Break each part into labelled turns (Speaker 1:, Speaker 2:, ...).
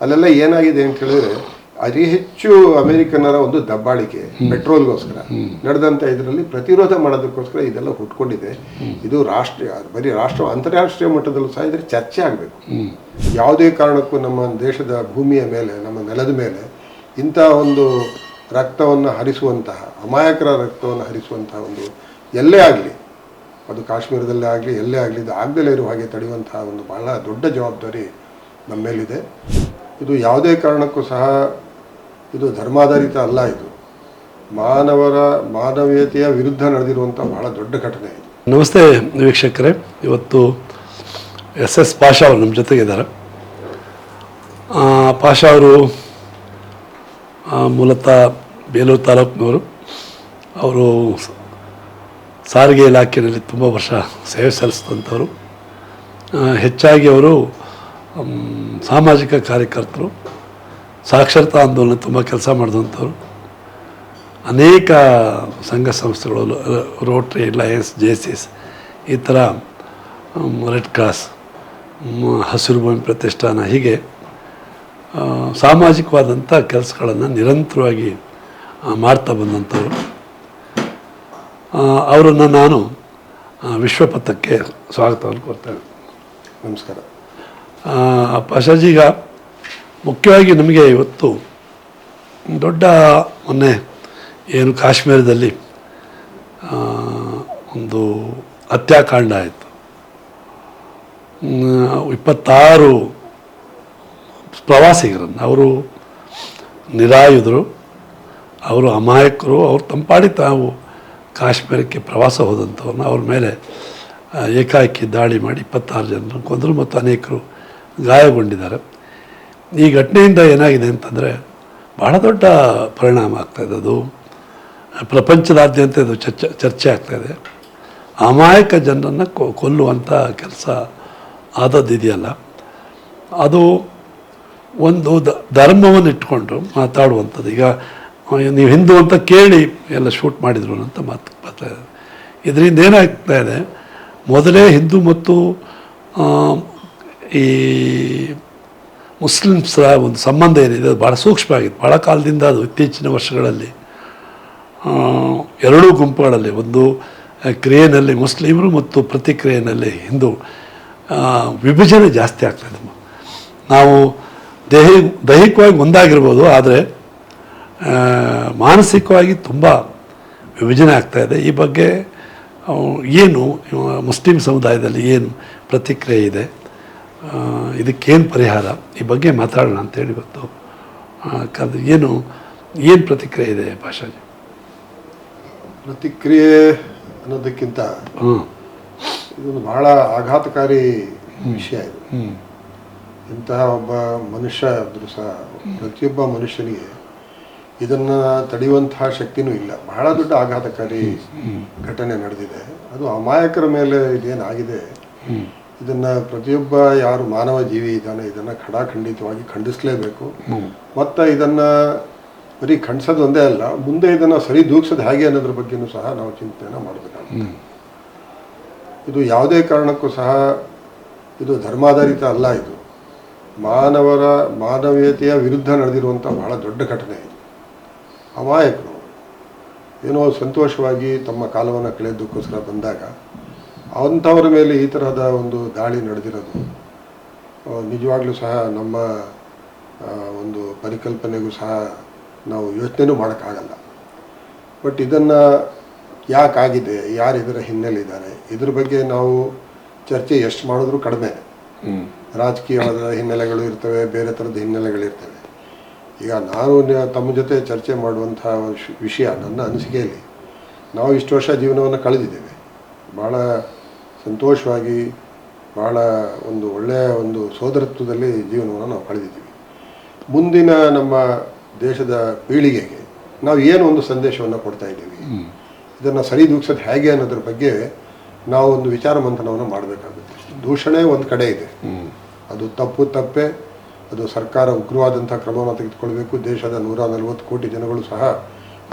Speaker 1: ಅಲ್ಲೆಲ್ಲ ಏನಾಗಿದೆ ಅಂತ ಹೇಳಿದ್ರೆ ಅತಿ ಹೆಚ್ಚು ಅಮೆರಿಕನ್ನರ ಒಂದು ದಬ್ಬಾಳಿಕೆ ಪೆಟ್ರೋಲ್ಗೋಸ್ಕರ. ನಡೆದಂತ ಇದರಲ್ಲಿ ಪ್ರತಿರೋಧ ಮಾಡೋದಕ್ಕೋಸ್ಕರ ಇದೆಲ್ಲ ಹುಟ್ಕೊಂಡಿದೆ. ಇದು ರಾಷ್ಟ್ರೀಯ ಬರೀ ರಾಷ್ಟ್ರ ಅಂತಾರಾಷ್ಟ್ರೀಯ ಮಟ್ಟದಲ್ಲೂ ಸಹ ಇದ್ರೆ ಚರ್ಚೆ ಆಗಬೇಕು. ಯಾವುದೇ ಕಾರಣಕ್ಕೂ ನಮ್ಮ ದೇಶದ ಭೂಮಿಯ ಮೇಲೆ ನಮ್ಮ ನೆಲದ ಮೇಲೆ ಇಂಥ ಒಂದು ರಕ್ತವನ್ನು ಹರಿಸುವಂತಹ ಅಮಾಯಕರ ರಕ್ತವನ್ನು ಹರಿಸುವಂತಹ ಒಂದು ಎಲ್ಲೇ ಆಗಲಿ ಅದು ಕಾಶ್ಮೀರದಲ್ಲೇ ಆಗಲಿ ಎಲ್ಲೇ ಆಗಲಿ ಇದು ಆಗದಲ್ಲೇ ಇರುವ ಹಾಗೆ ತಡೆಯುವಂತಹ ಒಂದು ಬಹಳ ದೊಡ್ಡ ಜವಾಬ್ದಾರಿ ನಮ್ಮ ಮೇಲಿದೆ ಇದು ಯಾವುದೇ ಕಾರಣಕ್ಕೂ ಸಹ ಇದು ಧರ್ಮಾಧಾರಿತ ಅಲ್ಲ ಇದು. ಮಾನವರ, ಮಾನವೀಯತೆಯ ವಿರುದ್ಧ ನಡೆದಿರುವಂಥ ಬಹಳ ದೊಡ್ಡ ಘಟನೆ ಇದು.
Speaker 2: ನಮಸ್ತೆ ವೀಕ್ಷಕರೇ. ಇವತ್ತು ಎಸ್ ಎಸ್ ಪಾಷಾ ಅವರು ನಮ್ಮ ಜೊತೆಗಿದ್ದಾರೆ ಪಾಷಾ ಅವರು ಮೂಲತಃ ಬೇಲೂರು ತಾಲೂಕಿನವರು. ಅವರು ಸಾರಿಗೆ ಇಲಾಖೆಯಲ್ಲಿ ತುಂಬ ವರ್ಷ ಸೇವೆ ಸಲ್ಲಿಸಿದಂಥವರು. ಹೆಚ್ಚಾಗಿ ಅವರು ಸಾಮಾಜಿಕ ಕಾರ್ಯಕರ್ತರು, ಸಾಕ್ಷರತಾ ಆಂದೋಲನ ತುಂಬ ಕೆಲಸ ಮಾಡಿದಂಥವ್ರು. ಅನೇಕ ಸಂಘ ಸಂಸ್ಥೆಗಳು Rotary, Lions J C S ಈ ಥರ ರೆಡ್ ಕ್ರಾಸ್ ಹಸಿರು ಭೂಮಿ ಪ್ರತಿಷ್ಠಾನ, ಹೀಗೆ ಸಾಮಾಜಿಕವಾದಂಥ ಕೆಲಸಗಳನ್ನು ನಿರಂತರವಾಗಿ ಮಾಡ್ತಾ ಬಂದಂಥವ್ರು. ಅವರನ್ನು ನಾನು ವಿಶ್ವಪಥಕ್ಕೆ ಸ್ವಾಗತವನ್ನು ಕೊಡ್ತೇನೆ
Speaker 1: ನಮಸ್ಕಾರ.
Speaker 2: ಆ, ಪಾಷಾಜೀಗ ಮುಖ್ಯವಾಗಿ ನಮಗೆ ಇವತ್ತು ದೊಡ್ಡ ಮೊನ್ನೆ ಏನು ಕಾಶ್ಮೀರದಲ್ಲಿ ಒಂದು ಹತ್ಯಾಕಾಂಡ ಆಯಿತು. ಇಪ್ಪತ್ತಾರು ಪ್ರವಾಸಿಗರನ್ನು ಅವರು ನಿರಾಯುಧರು ಅವರು ಅಮಾಯಕರು ಅವರು ತಂಪಾಡಿ ತಾವು ಕಾಶ್ಮೀರಕ್ಕೆ ಪ್ರವಾಸ ಹೋದಂಥವ್ರನ್ನ ಅವ್ರ ಮೇಲೆ ಏಕಾಏಕಿ ದಾಳಿ ಮಾಡಿ ಇಪ್ಪತ್ತಾರು ಜನರನ್ನು ಕೊಂದರು ಮತ್ತು ಅನೇಕರು ಗಾಯಗೊಂಡಿದ್ದಾರೆ. ಈ ಘಟನೆಯಿಂದ ಏನಾಗಿದೆ ಅಂತಂದರೆ ಬಹಳ ದೊಡ್ಡ ಪರಿಣಾಮ ಆಗ್ತಾಯಿದೆ ಅದು ಪ್ರಪಂಚದಾದ್ಯಂತ ಇದು ಚರ್ಚೆ ಚರ್ಚೆ ಆಗ್ತಾಯಿದೆ ಅಮಾಯಕ ಜನರನ್ನು ಕೊಲ್ಲುವಂಥ ಕೆಲಸ ಆದದ್ದಿದೆಯಲ್ಲ. ಅದು ಒಂದು ಧರ್ಮವನ್ನು ಇಟ್ಕೊಂಡು ಮಾತಾಡುವಂಥದ್ದು. ಈಗ ನೀವು ಹಿಂದೂ ಅಂತ ಕೇಳಿ ಎಲ್ಲ ಶೂಟ್ ಮಾಡಿದ್ರು ಅಂತ ಮಾತು ಬರ್ತಾ ಇದೆ. ಇದರಿಂದ ಏನಾಗ್ತಾ ಇದೆ, ಮೊದಲೇ ಹಿಂದೂ ಮತ್ತು ಈ ಮುಸ್ಲಿಮ್ಸ್ರ ಒಂದು ಸಂಬಂಧ ಏನಿದೆ, ಅದು ಭಾಳ ಸೂಕ್ಷ್ಮ ಆಗಿದೆ ಭಾಳ ಕಾಲದಿಂದ ಅದು ಇತ್ತೀಚಿನ ವರ್ಷಗಳಲ್ಲಿ ಎರಡೂ ಗುಂಪುಗಳಲ್ಲಿ, ಒಂದು ಕ್ರಿಯೆಯಲ್ಲಿ ಮುಸ್ಲಿಮರು ಮತ್ತು ಪ್ರತಿಕ್ರಿಯೆಯಲ್ಲಿ ಹಿಂದೂ ವಿಭಜನೆ ಜಾಸ್ತಿ ಆಗ್ತದೆ ನಾವು ದೇಹ, ದೈಹಿಕವಾಗಿ ಒಂದಾಗಿರ್ಬೋದು, ಆದರೆ ಮಾನಸಿಕವಾಗಿ ತುಂಬ ವಿಭಜನೆ ಆಗ್ತಾಯಿದೆ ಈ ಬಗ್ಗೆ ಏನು ಮುಸ್ಲಿಂ ಸಮುದಾಯದಲ್ಲಿ ಏನು ಪ್ರತಿಕ್ರಿಯೆ ಇದೆ? ಇದಕ್ಕೇನು ಪರಿಹಾರ? ಈ ಬಗ್ಗೆ ಮಾತಾಡೋಣ ಅಂತೇಳಿ ಇವತ್ತು ಕರೆದು ಏನು ಏನು ಪ್ರತಿಕ್ರಿಯೆ ಇದೆ ಭಾಷಾಜಿ
Speaker 1: ಪ್ರತಿಕ್ರಿಯೆ ಅನ್ನೋದಕ್ಕಿಂತ ಇದೊಂದು ಬಹಳ ಆಘಾತಕಾರಿ ವಿಷಯ ಇದು. ಇಂತಹ ಒಬ್ಬ ಮನುಷ್ಯ ಒಬ್ಬರು ಸಹ ಪ್ರತಿಯೊಬ್ಬ ಮನುಷ್ಯನಿಗೆ ಇದನ್ನು ತಡೆಯುವಂತಹ ಶಕ್ತಿನೂ ಇಲ್ಲ. ಬಹಳ ದೊಡ್ಡ ಆಘಾತಕಾರಿ ಘಟನೆ ನಡೆದಿದೆ. ಅದು ಅಮಾಯಕರ ಮೇಲೆ ಇದೇನಾಗಿದೆ? ಇದನ್ನ ಪ್ರತಿಯೊಬ್ಬ ಯಾರು ಮಾನವ ಜೀವಿ ಇದ್ದಾನೆ ಇದನ್ನು ಖಡಾಖಂಡಿತವಾಗಿ ಖಂಡಿಸಲೇಬೇಕು. ಮತ್ತು ಇದನ್ನ ಬರೀ ಖಂಡಿಸೋದು ಒಂದೇ ಅಲ್ಲ ಮುಂದೆ ಇದನ್ನು ಸರಿ ದೂಗ್ಸೋದು ಹೇಗೆ ಅನ್ನೋದ್ರ ಬಗ್ಗೆನೂ ಸಹ ನಾವು ಚಿಂತನೆಯನ್ನು ಮಾಡಬೇಕಾಗುತ್ತೆ. ಇದು ಯಾವುದೇ ಕಾರಣಕ್ಕೂ ಸಹ ಇದು ಧರ್ಮಾಧಾರಿತ ಅಲ್ಲ ಇದು. ಮಾನವರ ಮಾನವೀಯತೆಯ ವಿರುದ್ಧ ನಡೆದಿರುವಂಥ ಬಹಳ ದೊಡ್ಡ ಘಟನೆ ಇದು. ಅಮಾಯಕರು ಏನೋ ಸಂತೋಷವಾಗಿ ತಮ್ಮ ಕಾಲವನ್ನು ಕಳೆಯೋದಕ್ಕೋಸ್ಕರ ಬಂದಾಗ ಅಂಥವರ ಮೇಲೆ ಈ ತರಹದ ಒಂದು ದಾಳಿ ನಡೆದಿರೋದು ನಿಜವಾಗ್ಲೂ ಸಹ ನಮ್ಮ ಒಂದು ಪರಿಕಲ್ಪನೆಗೂ ಸಹ ನಾವು ಯೋಚನೆನೂ ಮಾಡೋಕ್ಕಾಗಲ್ಲ. ಬಟ್ ಇದನ್ನು ಯಾಕಾಗಿದೆ ಯಾರು ಇದರ ಹಿನ್ನೆಲೆ ಇದ್ದಾರೆ ಇದ್ರ ಬಗ್ಗೆ ನಾವು ಚರ್ಚೆ ಎಷ್ಟು ಮಾಡಿದ್ರೂ ಕಡಿಮೆ. ರಾಜಕೀಯವಾದ ಹಿನ್ನೆಲೆಗಳು ಇರ್ತವೆ ಬೇರೆ ಥರದ ಹಿನ್ನೆಲೆಗಳಿರ್ತವೆ ಈಗ ನಾನು ತಮ್ಮ ಜೊತೆ ಚರ್ಚೆ ಮಾಡುವಂಥ ವಿಷಯ ನನ್ನ ಅನಿಸಿಕೆಯಲ್ಲಿ ನಾವು ಇಷ್ಟು ವರ್ಷ ಜೀವನವನ್ನು ಕಳೆದಿದ್ದೇವೆ. ಭಾಳ ಸಂತೋಷವಾಗಿ ಭಾಳ ಒಂದು ಒಳ್ಳೆಯ ಒಂದು ಸೋದರತ್ವದಲ್ಲಿ ಜೀವನವನ್ನು ನಾವು ಕಳೆದಿದ್ದೀವಿ. ಮುಂದಿನ ನಮ್ಮ ದೇಶದ ಪೀಳಿಗೆಗೆ ನಾವು ಏನು ಒಂದು ಸಂದೇಶವನ್ನು ಕೊಡ್ತಾ ಇದ್ದೀವಿ? ಇದನ್ನು ಸರಿದೂಗಿಸೋದು ಹೇಗೆ ಅನ್ನೋದ್ರ ಬಗ್ಗೆ ನಾವು ಒಂದು ವಿಚಾರ ಮಂಥನವನ್ನು ಮಾಡಬೇಕಾಗುತ್ತೆ. ದೂಷಣೆ ಒಂದು ಕಡೆ ಇದೆ. ಅದು ತಪ್ಪು ತಪ್ಪೆ ಅದು ಸರ್ಕಾರ ಉಗ್ರವಾದಂಥ ಕ್ರಮವನ್ನು ತೆಗೆದುಕೊಳ್ಬೇಕು ದೇಶದ ನೂರ ನಲವತ್ತು ಕೋಟಿ ಜನಗಳು ಸಹ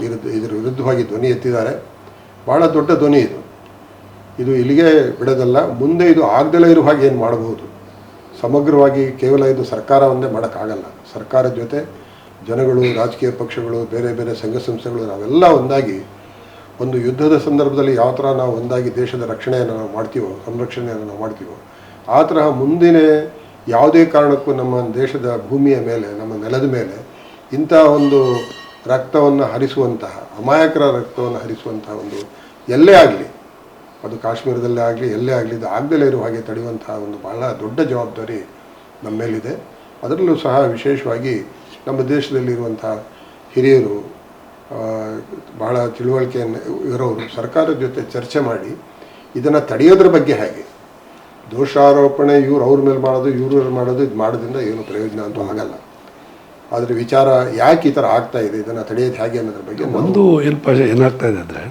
Speaker 1: ಇರ ಇದರ ವಿರುದ್ಧವಾಗಿ ಧ್ವನಿ ಎತ್ತಿದ್ದಾರೆ. ಭಾಳ ದೊಡ್ಡ ಧ್ವನಿ ಇದು. ಇದು ಇಲ್ಲಿಗೆ ಬಿಡೋದಲ್ಲ, ಮುಂದೆ ಇದು ಆಗದಲ್ಲೇ ಇರುವ ಹಾಗೆ ಏನು ಮಾಡಬಹುದು? ಸಮಗ್ರವಾಗಿ ಕೇವಲ ಇದು ಸರ್ಕಾರ ಒಂದೇ ಮಾಡೋಕ್ಕಾಗಲ್ಲ. ಸರ್ಕಾರದ ಜೊತೆ ಜನಗಳು, ರಾಜಕೀಯ ಪಕ್ಷಗಳು, ಬೇರೆ ಬೇರೆ ಸಂಘ ಸಂಸ್ಥೆಗಳು, ನಾವೆಲ್ಲ ಒಂದಾಗಿ ಒಂದು ಯುದ್ಧದ ಸಂದರ್ಭದಲ್ಲಿ ಯಾವ ಥರ ನಾವು ಒಂದಾಗಿ ದೇಶದ ರಕ್ಷಣೆಯನ್ನು ನಾವು ಮಾಡ್ತೀವೋ, ಸಂರಕ್ಷಣೆಯನ್ನು ನಾವು ಮಾಡ್ತೀವೋ, ಆ ತರಹ ಮುಂದಿನ ಯಾವುದೇ ಕಾರಣಕ್ಕೂ ನಮ್ಮ ದೇಶದ ಭೂಮಿಯ ಮೇಲೆ, ನಮ್ಮ ನೆಲದ ಮೇಲೆ ಇಂಥ ಒಂದು ರಕ್ತವನ್ನು ಹರಿಸುವಂತಹ, ಅಮಾಯಕರ ರಕ್ತವನ್ನು ಹರಿಸುವಂತಹ ಒಂದು ಎಲ್ಲೇ ಆಗಲಿ ಅದು ಕಾಶ್ಮೀರದಲ್ಲೇ ಆಗಲಿ ಎಲ್ಲೇ ಆಗಲಿ ಇದು ಆಗದಲ್ಲೇ ಇರುವ ಹಾಗೆ ತಡೆಯುವಂತಹ ಒಂದು ಬಹಳ ದೊಡ್ಡ ಜವಾಬ್ದಾರಿ ನಮ್ಮ ಮೇಲಿದೆ. ಅದರಲ್ಲೂ ಸಹ ವಿಶೇಷವಾಗಿ ನಮ್ಮ ದೇಶದಲ್ಲಿರುವಂತಹ ಹಿರಿಯರು ಬಹಳ ತಿಳುವಳಿಕೆಯನ್ನು ಇರೋರು ಸರ್ಕಾರದ ಜೊತೆ ಚರ್ಚೆ ಮಾಡಿ ಇದನ್ನು ತಡೆಯೋದ್ರ ಬಗ್ಗೆ ಹೇಗೆ? ದೋಷಾರೋಪಣೆ ಇವ್ರು ಅವ್ರ ಮೇಲೆ ಮಾಡೋದು ಇವ್ರ ಮಾಡೋದು ಇದು ಮಾಡೋದ್ರಿಂದ ಏನು ಪ್ರಯೋಜನ ಅಂತೂ ಆಗಲ್ಲ. ಆದರೆ ವಿಚಾರ ಯಾಕೆ ಈ ಥರ ಆಗ್ತಾ ಇದೆ ಇದನ್ನು ತಡೆಯೋದು ಹೇಗೆ ಅನ್ನೋದ್ರ ಬಗ್ಗೆ
Speaker 2: ಒಂದು ಏನಪ್ಪ ಏನಾಗ್ತಾ ಇದೆ ಅಂದರೆ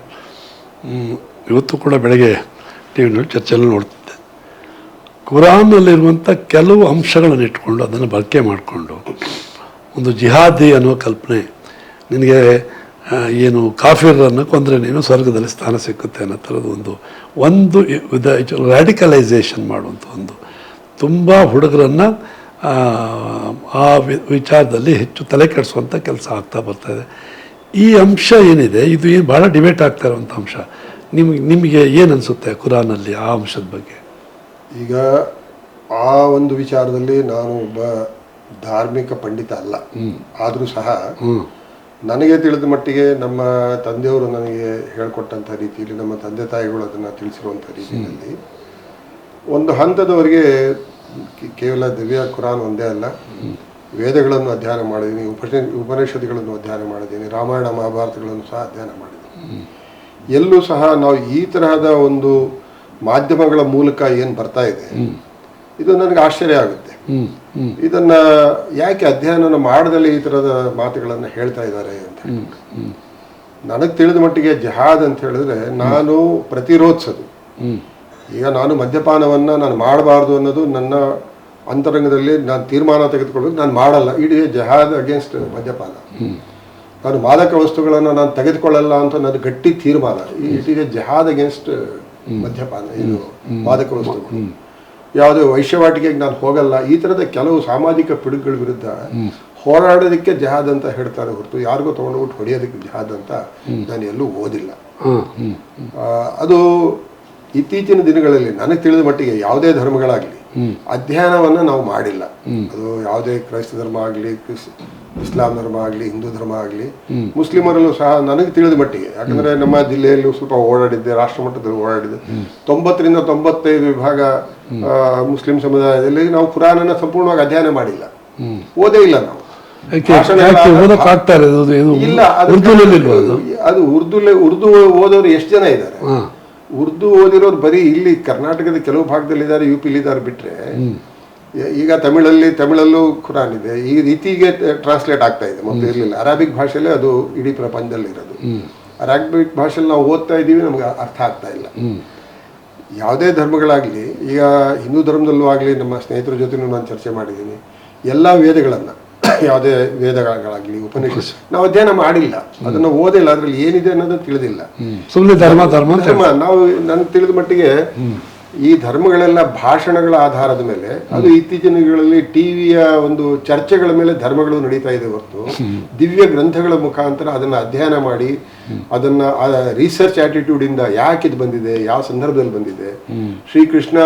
Speaker 2: ಇವತ್ತು ಕೂಡ ಬೆಳಗ್ಗೆ ಟಿ ವಿನಲ್ಲಿ ಚರ್ಚೆಯಲ್ಲಿ ನೋಡ್ತಿದ್ದೆ. ಕುರಾನ್ನಲ್ಲಿರುವಂಥ ಕೆಲವು ಅಂಶಗಳನ್ನು ಇಟ್ಕೊಂಡು ಅದನ್ನು ಬಳಕೆ ಮಾಡಿಕೊಂಡು ಒಂದು ಜಿಹಾದಿ ಅನ್ನೋ ಕಲ್ಪನೆ ನಿನಗೆ ಏನು ಕಾಫಿರನ್ನು ಕೊಂದರೆ ನೀನು ಸ್ವರ್ಗದಲ್ಲಿ ಸ್ಥಾನ ಸಿಕ್ಕುತ್ತೆ ಅನ್ನೋ ಥರದ ಒಂದು ಒಂದು ವಿಧ ರ್ಯಾಡಿಕಲೈಸೇಷನ್ ಮಾಡುವಂಥ ಒಂದು. ತುಂಬ ಹುಡುಗರನ್ನು, ಆ ವಿಚಾರದಲ್ಲಿ ಹೆಚ್ಚು ತಲೆ ಕೆಡಿಸುವಂಥ ಕೆಲಸ ಆಗ್ತಾ ಬರ್ತಾ ಇದೆ. ಈ ಅಂಶ ಏನಿದೆ? ಇದು ಏನು ಭಾಳ ಡಿಬೇಟ್ ಆಗ್ತಾ ಇರುವಂಥ ಅಂಶ. ನಿಮ್ಗೆ ನಿಮಗೆ ಏನು ಅನಿಸುತ್ತೆ ಕುರಾನಲ್ಲಿ ಆ ಅಂಶದ ಬಗ್ಗೆ?
Speaker 1: ಈಗ ಆ ಒಂದು ವಿಚಾರದಲ್ಲಿ ನಾನು ಒಬ್ಬ ಧಾರ್ಮಿಕ ಪಂಡಿತ ಅಲ್ಲ. ಆದರೂ ಸಹ ನನಗೆ ತಿಳಿದ ಮಟ್ಟಿಗೆ ನಮ್ಮ ತಂದೆಯವರು ನನಗೆ ಹೇಳ್ಕೊಟ್ಟಂಥ ರೀತಿಯಲ್ಲಿ ನಮ್ಮ ತಂದೆ ತಾಯಿಗಳು ಅದನ್ನು ತಿಳಿಸಿರುವಂಥ ರೀತಿಯಲ್ಲಿ ಒಂದು ಹಂತದವರಿಗೆ ಕೇವಲ ದಿವ್ಯ ಕುರಾನ್ ಒಂದೇ ಅಲ್ಲ ವೇದಗಳನ್ನು ಅಧ್ಯಯನ ಮಾಡಿದ್ದೀನಿ ಉಪನಿಷ ಉಪನಿಷತ್ತುಗಳನ್ನು ಅಧ್ಯಯನ ಮಾಡಿದ್ದೀನಿ ರಾಮಾಯಣ ಮಹಾಭಾರತಗಳನ್ನು ಸಹ ಅಧ್ಯಯನ ಮಾಡಿದ್ದೀನಿ. ಎಲ್ಲೂ ಸಹ ನಾವು ಈ ತರಹದ ಒಂದು ಮಾಧ್ಯಮಗಳ ಮೂಲಕ ಏನು ಬರ್ತಾ ಇದೆ ಇದು ನನಗೆ ಆಶ್ಚರ್ಯ ಆಗುತ್ತೆ. ಇದನ್ನ ಯಾಕೆ ಅಧ್ಯಯನ ಮಾಡದಲ್ಲಿ ಈ ಥರದ ಮಾತುಗಳನ್ನು ಹೇಳ್ತಾ ಇದ್ದಾರೆ ಅಂತ. ನನಗೆ ತಿಳಿದ ಮಟ್ಟಿಗೆ ಜಹಾದ್ ಅಂತ ಹೇಳಿದ್ರೆ ನಾನು ಪ್ರತಿರೋಧಿಸೋದು. ಈಗ ನಾನು ಮದ್ಯಪಾನವನ್ನ ನಾನು ಮಾಡಬಾರ್ದು ಅನ್ನೋದು ನನ್ನ ಅಂತರಂಗದಲ್ಲಿ ನಾನು ತೀರ್ಮಾನ ತೆಗೆದುಕೊಳ್ಳೋದು ನಾನು ಮಾಡಲ್ಲ. ಇಡೀ ಜಹಾದ್ ಅಗೇನ್ಸ್ಟ್ ಮದ್ಯಪಾನ. ನಾನು ಮಾದಕ ವಸ್ತುಗಳನ್ನು ನಾನು ತೆಗೆದುಕೊಳ್ಳಲ್ಲ ಅಂತ ನನ್ನ ಗಟ್ಟಿ ತೀರ್ಮಾನ. It is a jihad against ಮದ್ಯಪಾನ ಇದು ಮಾದಕ ವಸ್ತುಗಳು ಯಾವುದೇ ವೈಶ್ಯವಾಟಿಕೆಗೆ ನಾನು ಹೋಗಲ್ಲ ಈ ಥರದ ಕೆಲವು ಸಾಮಾಜಿಕ ಪಿಡುಗುಗಳ ವಿರುದ್ಧ ಹೋರಾಡೋದಕ್ಕೆ ಜಹಾದ್ ಅಂತ ಹೇಳ್ತಾರೆ ಹೊರತು ಯಾರಿಗೂ ತೊಗೊಂಡೋಗ್ಬಿಟ್ಟು ಹೊಡೆಯೋದಕ್ಕೆ ಜಹಾದ್ ಅಂತ ನಾನು ಎಲ್ಲೂ ಓದಿಲ್ಲ. ಅದು ಇತ್ತೀಚಿನ ದಿನಗಳಲ್ಲಿ ನನಗೆ ತಿಳಿದ ಮಟ್ಟಿಗೆ ಯಾವುದೇ ಧರ್ಮಗಳಾಗಲಿ ಅಧ್ಯಯನವನ್ನು ನಾವು ಮಾಡಿಲ್ಲ. ಅದು ಯಾವುದೇ ಕ್ರೈಸ್ತ ಧರ್ಮ ಆಗಲಿ ಇಸ್ಲಾಂ ಧರ್ಮ ಆಗಲಿ ಹಿಂದೂ ಧರ್ಮ ಆಗಲಿ ಮುಸ್ಲಿಮರಲ್ಲೂ ಸಹ ನನಗೆ ತಿಳಿದ ಮಟ್ಟಿಗೆ ಯಾಕಂದ್ರೆ ನಮ್ಮ ಜಿಲ್ಲೆಯಲ್ಲಿ ಸ್ವಲ್ಪ ಓಡಾಡಿದ್ದೆ ರಾಷ್ಟ್ರ ಮಟ್ಟದಲ್ಲಿ ಓಡಾಡಿದ್ದೆ ತೊಂಬತ್ತರಿಂದ ತೊಂಬತ್ತೈದು ವಿಭಾಗ ಮುಸ್ಲಿಂ ಸಮುದಾಯದಲ್ಲಿ ನಾವು ಕುರಾನನ್ನ ಸಂಪೂರ್ಣವಾಗಿ ಅಧ್ಯಯನ ಮಾಡಿಲ್ಲ. ಓದೇ ಇಲ್ಲ ನಾವು. ಇಲ್ಲ ಅದು ಉರ್ದು ಉರ್ದು ಓದೋರು ಎಷ್ಟು ಜನ ಇದ್ದಾರೆ? ಉರ್ದು ಓದಿರೋರು ಬರೀ ಇಲ್ಲಿ ಕರ್ನಾಟಕದ ಕೆಲವು ಭಾಗದಲ್ಲಿದ್ದಾರೆ ಯು ಪಿಲಿದ್ದಾರೆ ಬಿಟ್ರೆ ಈ- ಈಗ ತಮಿಳಲ್ಲಿ ತಮಿಳಲ್ಲೂ ಖುರಾನ್ ಇದೆ. ಈ ರೀತಿಗೆ ಟ್ರಾನ್ಸ್ಲೇಟ್ ಆಗ್ತಾ ಇದೆ ಮೊದಲು ಇರಲಿಲ್ಲ. ಅರಾಬಿಕ್ ಭಾಷೆಯಲ್ಲೇ ಅದು ಇಡೀ ಪ್ರಪಂಚದಲ್ಲಿ ಇರೋದು. ಅರಾಬಿಕ್ ಭಾಷೆಯಲ್ಲಿ ನಾವು ಓದ್ತಾ ಇದ್ದೀವಿ ನಮ್ಗೆ ಅರ್ಥ ಆಗ್ತಾ ಇಲ್ಲ. ಯಾವುದೇ ಧರ್ಮಗಳಾಗಲಿ ಈಗ ಹಿಂದೂ ಧರ್ಮದಲ್ಲೂ ಆಗಲಿ ನಮ್ಮ ಸ್ನೇಹಿತರ ಜೊತೆ ನಾನು ಚರ್ಚೆ ಮಾಡಿದ್ದೀನಿ. ಎಲ್ಲ ವೇದಗಳನ್ನು. ಯಾವುದೇ ವೇದಗಳಾಗಲಿ ಉಪನಿಷತ್ ನಾವು ಅಧ್ಯಯನ ಮಾಡಿಲ್ಲ. ಅದನ್ನು ಓದಿಲ್ಲ ಅದರಲ್ಲಿ ಏನಿದೆ ಅನ್ನೋದು ತಿಳಿದಿಲ್ಲ.
Speaker 2: ಸುಮ್ಮನೆ ಧರ್ಮ ಧರ್ಮ
Speaker 1: ಧರ್ಮ ನಾವು ನನಗೆ ತಿಳಿದ ಮಟ್ಟಿಗೆ ಈ ಧರ್ಮಗಳೆಲ್ಲ ಭಾಷಣಗಳ ಆಧಾರದ ಮೇಲೆ ಅದು ಇತ್ತೀಚಿನ ದಿನಗಳಲ್ಲಿ ಟಿವಿಯ ಒಂದು ಚರ್ಚೆಗಳ ಮೇಲೆ ಧರ್ಮಗಳು ನಡೀತಾ ಇದೆ ಹೊರತು. ದಿವ್ಯ ಗ್ರಂಥಗಳ ಮುಖಾಂತರ ಅದನ್ನ ಅಧ್ಯಯನ ಮಾಡಿ ಅದನ್ನ ರಿಸರ್ಚ್ ಆಟಿಟ್ಯೂಡ್ ಇಂದ ಯಾಕೆ ಇದು ಬಂದಿದೆ ಯಾವ ಸಂದರ್ಭದಲ್ಲಿ ಬಂದಿದೆ. ಶ್ರೀಕೃಷ್ಣ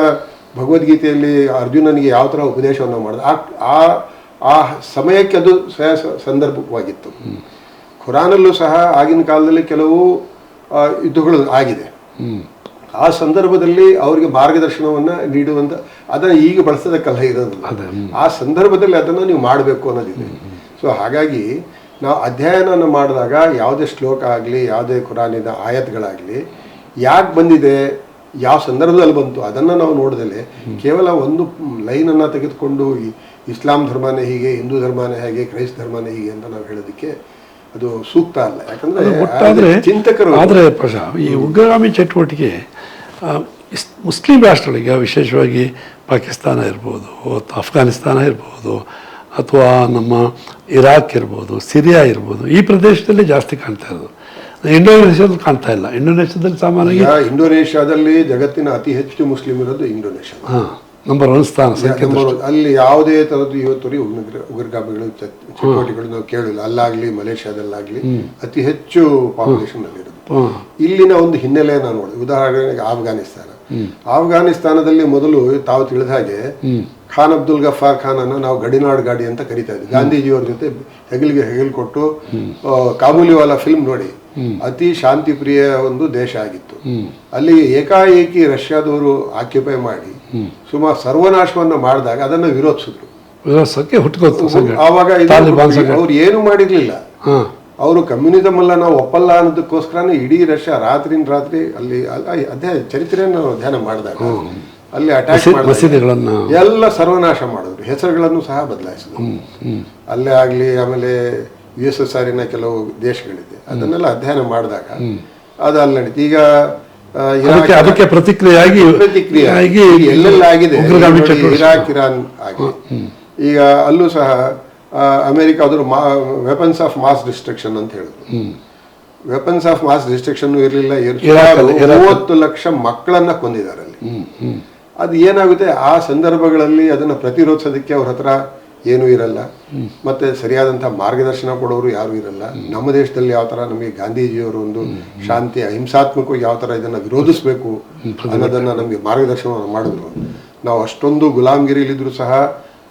Speaker 1: ಭಗವದ್ಗೀತೆಯಲ್ಲಿ ಅರ್ಜುನನಿಗೆ ಯಾವ ತರ ಉಪದೇಶವನ್ನು ಮಾಡಿದ ಆ- ಆ ಸಮಯಕ್ಕೆ ಅದು ಸಂದರ್ಭವಾಗಿತ್ತು. ಖುರಾನಲ್ಲೂ ಸಹ ಆಗಿನ ಕಾಲದಲ್ಲಿ ಕೆಲವು ಯುದ್ಧಗಳು ಆಗಿದೆ. ಆ ಸಂದರ್ಭದಲ್ಲಿ ಅವರಿಗೆ ಮಾರ್ಗದರ್ಶನವನ್ನು ನೀಡುವಂಥ ಅದನ್ನು ಈಗ ಬಳಸೋದಕ್ಕಲ್ಲ ಇರೋದು ಆ ಸಂದರ್ಭದಲ್ಲಿ ಅದನ್ನು ನೀವು ಮಾಡಬೇಕು ಅನ್ನೋದಿದೆ. ಸೊ ಹಾಗಾಗಿ ನಾವು ಅಧ್ಯಯನವನ್ನು ಮಾಡಿದಾಗ ಯಾವುದೇ ಶ್ಲೋಕ ಆಗಲಿ ಯಾವುದೇ ಖುರಾನಿನ ಆಯತ್ಗಳಾಗಲಿ ಯಾಕೆ ಬಂದಿದೆ ಯಾವ ಸಂದರ್ಭದಲ್ಲಿ ಬಂತು ಅದನ್ನು ನಾವು ನೋಡಿದಲ್ಲಿ ಕೇವಲ ಒಂದು ಲೈನನ್ನು ತೆಗೆದುಕೊಂಡು ಇಸ್ಲಾಂ ಧರ್ಮನೇ ಹೀಗೆ ಹಿಂದೂ ಧರ್ಮನೇ ಹೇಗೆ ಕ್ರೈಸ್ತ ಧರ್ಮನೇ ಹೀಗೆ ಅಂತ ನಾವು ಹೇಳೋದಕ್ಕೆ ಅದು ಸೂಕ್ತ ಅಲ್ಲ. ಯಾಕಂದ್ರೆ ಚಿಂತಕರು
Speaker 2: ಆದರೆ ಪ್ರಶಾ ಈ ಉಗ್ರಗಾಮಿ ಚಟುವಟಿಕೆ ಮುಸ್ಲಿಂ ರಾಷ್ಟ್ರಗಳಿಗೆ ವಿಶೇಷವಾಗಿ ಪಾಕಿಸ್ತಾನ ಇರ್ಬೋದು ಅಥವಾ ಅಫ್ಘಾನಿಸ್ತಾನ ಇರ್ಬೋದು ಅಥವಾ ನಮ್ಮ ಇರಾಕ್ ಇರ್ಬೋದು ಸಿರಿಯಾ ಇರ್ಬೋದು ಈ ಪ್ರದೇಶದಲ್ಲಿ ಜಾಸ್ತಿ ಕಾಣ್ತಾ ಇರೋದು. ಇಂಡೋನೇಷ್ಯಾದಲ್ಲಿ ಕಾಣ್ತಾ ಇಲ್ಲ. ಇಂಡೋನೇಷ್ಯಾದಲ್ಲಿ ಸಾಮಾನ್ಯವಾಗಿ
Speaker 1: ಇಂಡೋನೇಷ್ಯಾದಲ್ಲಿ ಜಗತ್ತಿನ ಅತಿ ಹೆಚ್ಚು ಮುಸ್ಲಿಂ ಇರೋದು ಇಂಡೋನೇಷ್ಯಾ.
Speaker 2: ಹಾಂ ನಂಬರ್ ಒನ್ ಸ್ಥಾನ
Speaker 1: ಅಲ್ಲಿ ಯಾವುದೇ ತರದ್ದು ಯುವತರಿ ಉಗ್ರ ಉಗ್ರಗಾಮಿಗಳು ಚಟುವಟಿಕೆಗಳು ನಾವು ಕೇಳಿಲ್ಲ ಅಲ್ಲಾಗ್ಲಿ ಮಲೇಷ್ಯಾದಲ್ಲಾಗ್ಲಿ ಅತಿ ಹೆಚ್ಚು ಪಾಪ್ಯುಲೇಷನ್ ಅಲ್ಲಿರೋದು
Speaker 2: ಇರೋದು.
Speaker 1: ಇಲ್ಲಿನ ಒಂದು ಹಿನ್ನೆಲೆಯನ್ನು ನೋಡಿ. ಉದಾಹರಣೆಗೆ ಆಫ್ಘಾನಿಸ್ತಾನ. ಆಫ್ಘಾನಿಸ್ತಾನದಲ್ಲಿ ಮೊದಲು ತಾವು ತಿಳಿದ ಹಾಗೆ ಖಾನ್ ಅಬ್ದುಲ್ ಗಫಾರ್ ಖಾನ್ ಅನ್ನು ನಾವು ಗಡಿನಾಡು ಗಾಡಿ ಅಂತ ಕರಿತಾ ಇದ್ವಿ. ಗಾಂಧೀಜಿಯವರ ಜೊತೆ ಹೆಗಲಿಗೆ ಹೆಗಲು ಕೊಟ್ಟು ಕಾಬೂಲಿವಾಲ ಫಿಲ್ಮ್ ನೋಡಿ. ಅತಿ ಶಾಂತಿ ಪ್ರಿಯ ಒಂದು ದೇಶ ಆಗಿತ್ತು. ಅಲ್ಲಿ ಏಕಾಏಕಿ ರಷ್ಯಾದವರು ಆಕ್ಯುಪೈ ಮಾಡಿ ಸುಮಾರು ಸರ್ವನಾಶವನ್ನ ಮಾಡಿದಾಗ ಅದನ್ನ ವಿರೋಧಿಸಿದ್ರು. ಆವಾಗ ಅವ್ರು ಏನು ಮಾಡಿರ್ಲಿಲ್ಲ. ಅವರು ಕಮ್ಯುನಿಸಮ್ ಅಲ್ಲ ನಾವು ಒಪ್ಪಲ್ಲ ಅನ್ನೋದಕ್ಕೋಸ್ಕರನೇ ಇಡೀ ರಷ್ಯಾ ರಾತ್ರಿನ ರಾತ್ರಿ ಅಲ್ಲಿ ಅದೇ ಚರಿತ್ರೆಯನ್ನು ಧ್ಯಾನ ಮಾಡಿದಾಗ ಅಲ್ಲಿ ಅಟ್ಯಾಕ್
Speaker 2: ಮಸೀದಿಗಳನ್ನು
Speaker 1: ಎಲ್ಲ ಸರ್ವನಾಶ ಮಾಡಿದ್ರು. ಹೆಸರುಗಳನ್ನು ಸಹ ಬದಲಾಯಿಸಿದ್ರು. ಅಲ್ಲೇ ಆಗಲಿ ಆಮೇಲೆ ಯು ಎಸ್ ಎಸ್ ಆರಿನ ಕೆಲವು ದೇಶಗಳಿದೆ. ಅದನ್ನೆಲ್ಲ ಅಧ್ಯಯನ ಮಾಡಿದಾಗ ಅದು ಅಲ್ಲಿ ನಡೀತು. ಈಗ
Speaker 2: ಅದಕ್ಕೆ ಪ್ರತಿಕ್ರಿಯೆಯಾಗಿ ಪ್ರತಿಕ್ರಿಯೆಯಾಗಿ
Speaker 1: ಪ್ರತಿಕ್ರಿಯೆ.
Speaker 2: ಆಗಿ
Speaker 1: ಎಲ್ಲೆಲ್ಲ ಆಗಿದೆ ಇರಾಕ್ ಇರಾನ್ ಆಗಿದೆ ಈಗ ಅಲ್ಲೂ ಸಹ ಅಮೆರಿಕ ಅದ್ರ ವೆಪನ್ಸ್ ಆಫ್ ಮಾಸ್ ಡಿಸ್ಟ್ರಕ್ಷನ್ ಅಂತ ಹೇಳಿದ್ರು. ವೆಪನ್ಸ್ ಆಫ್ ಮಾಸ್ ಡಿಸ್ಟ್ರಕ್ಷನ್ ಇರಲಿಲ್ಲ. ಮೂವತ್ತು ಲಕ್ಷ ಮಕ್ಕಳನ್ನ ಕೊಂದಿದ್ದಾರೆ ಅಲ್ಲಿ. ಅದು ಏನಾಗುತ್ತೆ? ಆ ಸಂದರ್ಭಗಳಲ್ಲಿ ಅದನ್ನ ಪ್ರತಿರೋಧಿಸೋದಕ್ಕೆ ಅವ್ರ ಹತ್ರ ಏನೂ ಇರಲ್ಲ. ಮತ್ತೆ ಸರಿಯಾದಂತಹ ಮಾರ್ಗದರ್ಶನ ಕೊಡೋರು ಯಾರು ಇರಲ್ಲ. ನಮ್ಮ ದೇಶದಲ್ಲಿ ಯಾವ ತರ ನಮಗೆ ಗಾಂಧೀಜಿಯವರು ಒಂದು ಶಾಂತಿ ಅಹಿಂಸಾತ್ಮಕವಾಗಿ ಯಾವ ತರ ಇದನ್ನ ವಿರೋಧಿಸಬೇಕು ಅನ್ನೋದನ್ನ ನಮಗೆ ಮಾರ್ಗದರ್ಶನ ಮಾಡಿದ್ರು. ನಾವು ಅಷ್ಟೊಂದು ಗುಲಾಮಗಿರಿಲಿದ್ರು ಸಹ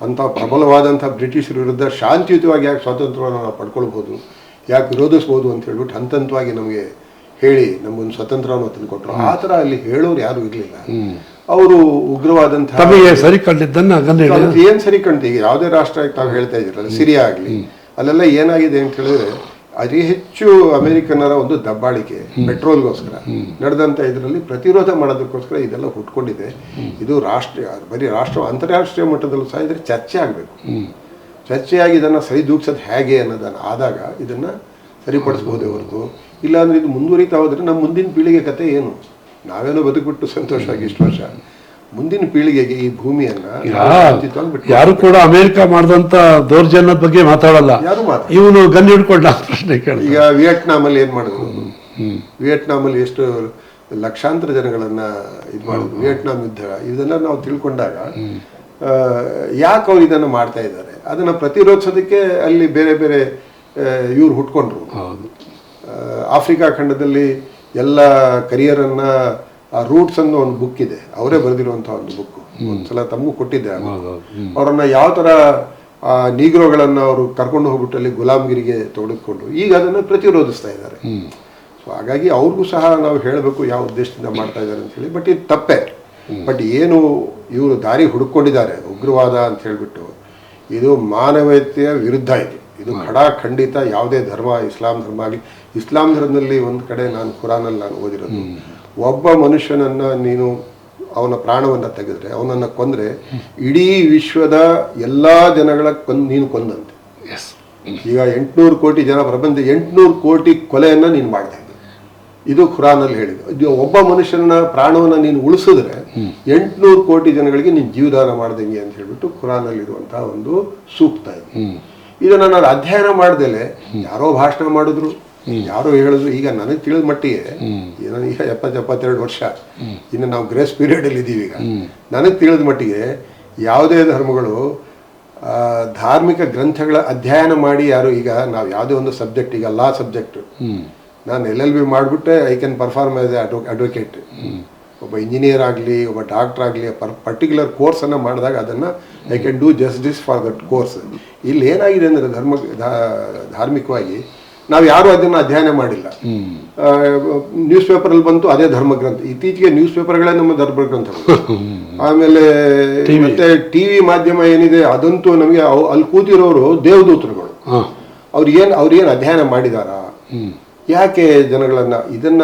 Speaker 1: ಅಂತ ಪ್ರಬಲವಾದಂತಹ ಬ್ರಿಟಿಷರ ವಿರುದ್ಧ ಶಾಂತಿಯುತವಾಗಿ ಯಾಕೆ ಸ್ವಾತಂತ್ರ್ಯವನ್ನು ನಾವು ಪಡ್ಕೊಳ್ಬೋದು ಯಾಕೆ ವಿರೋಧಿಸ್ಬೋದು ಅಂತ ಹೇಳ್ಬಿಟ್ಟು ಹಂತ ಹಂತವಾಗಿ ನಮಗೆ ಹೇಳಿ ನಮಗೊಂದು ಸ್ವತಂತ್ರವನ್ನು ತಂದುಕೊಟ್ರು. ಆ ಥರ ಅಲ್ಲಿ ಹೇಳೋರು ಯಾರು ಇರಲಿಲ್ಲ. ಅವರು ಉಗ್ರವಾದಂತಹ
Speaker 2: ತಮಗೆ ಸರಿ ಕಂಡಿದ್ದನ್ನ ಗಂಧ
Speaker 1: ಏನ್ ಸರಿ ಈಗ ಯಾವುದೇ ರಾಷ್ಟ್ರ ತಾವು ಹೇಳ್ತಾ ಇದ್ದೀರಲ್ಲ ಸಿರಿಯಾ ಆಗಲಿ ಅಲ್ಲೆಲ್ಲ ಏನಾಗಿದೆ ಅಂತ ಹೇಳಿದ್ರೆ ಅತಿ ಹೆಚ್ಚು ಅಮೆರಿಕನ್ನರ ಒಂದು ದಬ್ಬಾಳಿಕೆ ಪೆಟ್ರೋಲ್ಗೋಸ್ಕರ ನಡೆದಂತ ಇದರಲ್ಲಿ ಪ್ರತಿರೋಧ ಮಾಡೋದಕ್ಕೋಸ್ಕರ ಇದೆಲ್ಲ ಹುಟ್ಕೊಂಡಿದೆ. ಇದು ರಾಷ್ಟ್ರೀಯ ಬರೀ ರಾಷ್ಟ್ರ ಅಂತಾರಾಷ್ಟ್ರೀಯ ಮಟ್ಟದಲ್ಲೂ ಸಹ ಇದ್ರೆ ಚರ್ಚೆ ಆಗಬೇಕು. ಚರ್ಚೆಯಾಗಿ ಇದನ್ನು ಸರಿದೂಗ್ಸೋದು ಹೇಗೆ ಅನ್ನೋದನ್ನು ಆದಾಗ ಇದನ್ನು ಸರಿಪಡಿಸ್ಬೋದೇ ಹೊರತು. ಇಲ್ಲಾಂದ್ರೆ ಇದು ಮುಂದುವರಿತಾ ಹೋದ್ರೆ ನಮ್ಮ ಮುಂದಿನ ಪೀಳಿಗೆ ಕತೆ ಏನು? ನಾವೇನೋ ಬದುಕ್ಬಿಟ್ಟು ಆಗಿ ಇಷ್ಟು ವರ್ಷ. ಮುಂದಿನ ಪೀಳಿಗೆಗೆ ಈ ಭೂಮಿಯನ್ನ
Speaker 2: ಯಾರು ಕೂಡ ಅಮೆರಿಕ ಮಾಡಿದಂತ ದೌರ್ಜನ್ಯದ ಬಗ್ಗೆ ಮಾತಾಡಲ್ಲ. ಇವನು ಗನ್ ಹಿಡ್ಕೊಂಡ ಪ್ರಶ್ನೆ ಕೇಳ
Speaker 1: ಈಗ ವಿಯೆಟ್ನಾಮಲ್ಲಿ ಏನ್ ಮಾಡಿದ್ರು? ವಿಯೆಟ್ನಾಮಲ್ಲಿ ಎಷ್ಟು ಲಕ್ಷಾಂತರ ಜನಗಳನ್ನ ಇದು ಮಾಡಿದ್ರು ವಿಯೆಟ್ನಾಮ್ ಯುದ್ಧ. ಇದನ್ನ ನಾವು ತಿಳ್ಕೊಂಡಾಗ ಯಾಕೆ ಅವ್ರು ಇದನ್ನ ಮಾಡ್ತಾ ಇದ್ದಾರೆ? ಅದನ್ನ ಪ್ರತಿರೋಧಿಸೋದಕ್ಕೆ ಅಲ್ಲಿ ಬೇರೆ ಬೇರೆ ಇವ್ರು ಹುಟ್ಕೊಂಡ್ರು.
Speaker 2: ಹೌದು.
Speaker 1: ಆಫ್ರಿಕಾ ಖಂಡದಲ್ಲಿ ಎಲ್ಲ ಕರಿಯರನ್ನ ಆ ರೂಟ್ಸ್ ಅನ್ನೋ ಒಂದು ಬುಕ್ ಇದೆ. ಅವರೇ ಬರೆದಿರುವಂತಹ ಒಂದು ಬುಕ್ ಒಂದ್ಸಲ ತಮಗೂ ಕೊಟ್ಟಿದ್ದೆ. ಅವರನ್ನ ಯಾವ ತರ ಆ ನೀಗ್ರೋಗಳನ್ನ ಅವರು ಕರ್ಕೊಂಡು ಹೋಗ್ಬಿಟ್ಟು ಅಲ್ಲಿ ಗುಲಾಮ್ಗಿರಿಗೆ ತೊಡಗಿಕೊಂಡು ಈಗ ಅದನ್ನ ಪ್ರತಿರೋಧಿಸ್ತಾ ಇದ್ದಾರೆ. ಸೊ ಹಾಗಾಗಿ ಅವ್ರಿಗೂ ಸಹ ನಾವು ಹೇಳಬೇಕು ಯಾವ ಉದ್ದೇಶದಿಂದ ಮಾಡ್ತಾ ಇದ್ದಾರೆ ಅಂತ ಹೇಳಿ. ಬಟ್ ಇದು ತಪ್ಪೆ. ಬಟ್ ಏನು ಇವರು ದಾರಿ ಹುಡುಕೊಂಡಿದ್ದಾರೆ ಉಗ್ರವಾದ ಅಂತ ಹೇಳ್ಬಿಟ್ಟು ಇದು ಮಾನವೀಯತೆಯ ವಿರುದ್ಧ ಇದು. ಇದು ಖಡಾ ಖಂಡಿತ ಯಾವುದೇ ಧರ್ಮ ಇಸ್ಲಾಂ ಧರ್ಮ ಆಗಲಿ ಇಸ್ಲಾಂ ಧರ್ಮದಲ್ಲಿ ಒಂದು ಕಡೆ ನಾನು ಕುರಾನಲ್ಲಿ ನಾನು ಓದಿರೋದು. ಒಬ್ಬ ಮನುಷ್ಯನನ್ನ ನೀನು ಅವನ ಪ್ರಾಣವನ್ನ ತೆಗೆದ್ರೆ ಅವನನ್ನ ಕೊಂದ್ರೆ ಇಡೀ ವಿಶ್ವದ ಎಲ್ಲಾ ಜನಗಳ ಕೊಂದ್ ನೀನು ಕೊಂದಂತೆ.
Speaker 2: ಎಸ್
Speaker 1: ಈಗ ಎಂಟ್ನೂರು ಕೋಟಿ ಜನ ಪ್ರಪಂಚ ಎಂಟುನೂರು ಕೋಟಿ ಕೊಲೆಯನ್ನ ನೀನು ಮಾಡ್ತಾ ಇದ್ದೆ. ಇದು ಖುರಾನಲ್ಲಿ ಹೇಳಿದ್ದು. ಇದು ಒಬ್ಬ ಮನುಷ್ಯನ ಪ್ರಾಣವನ್ನ ನೀನು ಉಳಿಸಿದ್ರೆ ಎಂಟುನೂರು ಕೋಟಿ ಜನಗಳಿಗೆ ನೀನು ಜೀವದಾನ ಮಾಡ್ದಂಗೆ ಅಂತ ಹೇಳ್ಬಿಟ್ಟು ಖುರಾನಲ್ಲಿ ಇರುವಂತಹ ಒಂದು ಸೂಕ್ತ ಇದು. ಇದನ್ನ ನಾನು ಅಧ್ಯಯನ ಮಾಡ್ದೇಲೆ ಯಾರೋ ಭಾಷಣ ಮಾಡಿದ್ರು ಯಾರೋ ಹೇಳಿದ್ರು ಈಗ ನನಗೆ ತಿಳಿದ ಮಟ್ಟಿಗೆ ಏನೋ ಈಗ ಎಪ್ಪತ್ತು ಎಪ್ಪತ್ತೆರಡು ವರ್ಷ ಇನ್ನು ನಾವು ಗ್ರೇಸ್ ಪೀರಿಯಡ್ ಅಲ್ಲಿ ಇದೀವಿ ಈಗ. ನನಗೆ ತಿಳಿದ ಮಟ್ಟಿಗೆ ಯಾವುದೇ ಧರ್ಮಗಳು ಆ, ಧಾರ್ಮಿಕ ಗ್ರಂಥಗಳ ಅಧ್ಯಯನ ಮಾಡಿ ಯಾರು ಈಗ ನಾವು ಯಾವುದೇ ಒಂದು ಸಬ್ಜೆಕ್ಟ್ ಈಗ ಲಾ ಸಬ್ಜೆಕ್ಟ್ ನಾನು ಎಲ್ ಎಲ್ ಬಿ ಮಾಡಿಬಿಟ್ಟೆ I can perform as advo advocate ಒಬ್ಬ ಇಂಜಿನಿಯರ್ ಆಗಲಿ ಒಬ್ಬ ಡಾಕ್ಟರ್ ಆಗಲಿ ಪರ್ ಪರ್ಟಿಕ್ಯುಲರ್ ಕೋರ್ಸನ್ನು ಮಾಡಿದಾಗ ಅದನ್ನು I can do justice for that course ಇಲ್ಲಿ ಏನಾಗಿದೆ ಅಂದರೆ ಧರ್ಮ ಧಾರ್ಮಿಕವಾಗಿ ನಾವು ಯಾರು ಅದನ್ನು ಅಧ್ಯಯನ ಮಾಡಿಲ್ಲ. ನ್ಯೂಸ್ ಪೇಪರಲ್ಲಿ ಬಂತು ಅದೇ ಧರ್ಮ ಗ್ರಂಥ ಇತ್ತೀಚೆಗೆ ನ್ಯೂಸ್ ಪೇಪರ್ಗಳೇ ನಮ್ಮ ಧರ್ಮ ಗ್ರಂಥಗಳು ಆಮೇಲೆ ಮತ್ತೆ ಟಿವಿ ಮಾಧ್ಯಮ ಏನಿದೆ ಅದಂತೂ ನಮಗೆ ಅಲ್ಲಿ ಕೂತಿರೋರು ದೇವದೂತರುಗಳು. ಅವ್ರು ಏನು ಅವ್ರು ಏನು ಅಧ್ಯಯನ ಮಾಡಿದಾರಾ? ಯಾಕೆ ಜನಗಳನ್ನ ಇದನ್ನ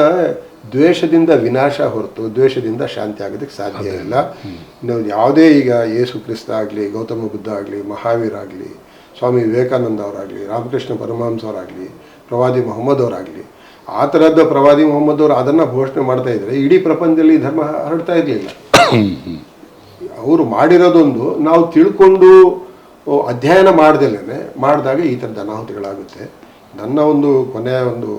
Speaker 1: ದ್ವೇಷದಿಂದ ವಿನಾಶ ಹೊರತು ದ್ವೇಷದಿಂದ ಶಾಂತಿ ಆಗೋದಕ್ಕೆ ಸಾಧ್ಯ ಇಲ್ಲ. ನಾವು ಯಾವುದೇ ಈಗ ಯೇಸು ಕ್ರಿಸ್ತ ಆಗಲಿ ಗೌತಮ ಬುದ್ಧ ಆಗಲಿ ಮಹಾವೀರ್ ಆಗಲಿ ಸ್ವಾಮಿ ವಿವೇಕಾನಂದ ಅವರಾಗಲಿ ರಾಮಕೃಷ್ಣ ಪರಮಹಂಸ ಅವರಾಗಲಿ ಪ್ರವಾದಿ ಮೊಹಮ್ಮದ್ ಅವರಾಗಲಿ ಆ ಥರದ ಪ್ರವಾದಿ ಮೊಹಮ್ಮದ್ ಅವರು ಅದನ್ನು ಘೋಷಣೆ ಮಾಡ್ತಾ ಇದ್ದರೆ. ಇಡೀ ಪ್ರಪಂಚದಲ್ಲಿ ಧರ್ಮ ಹರಡ್ತಾ ಇರಲಿಲ್ಲ. ಅವರು ಮಾಡಿರೋದೊಂದು ನಾವು ತಿಳ್ಕೊಂಡು ಅಧ್ಯಯನ ಮಾಡ್ದಲೇ ಮಾಡಿದಾಗ ಈ ಥರದ ಅನಾಹುತಿಗಳಾಗುತ್ತೆ. ನನ್ನ ಒಂದು ಕೊನೆಯ ಒಂದು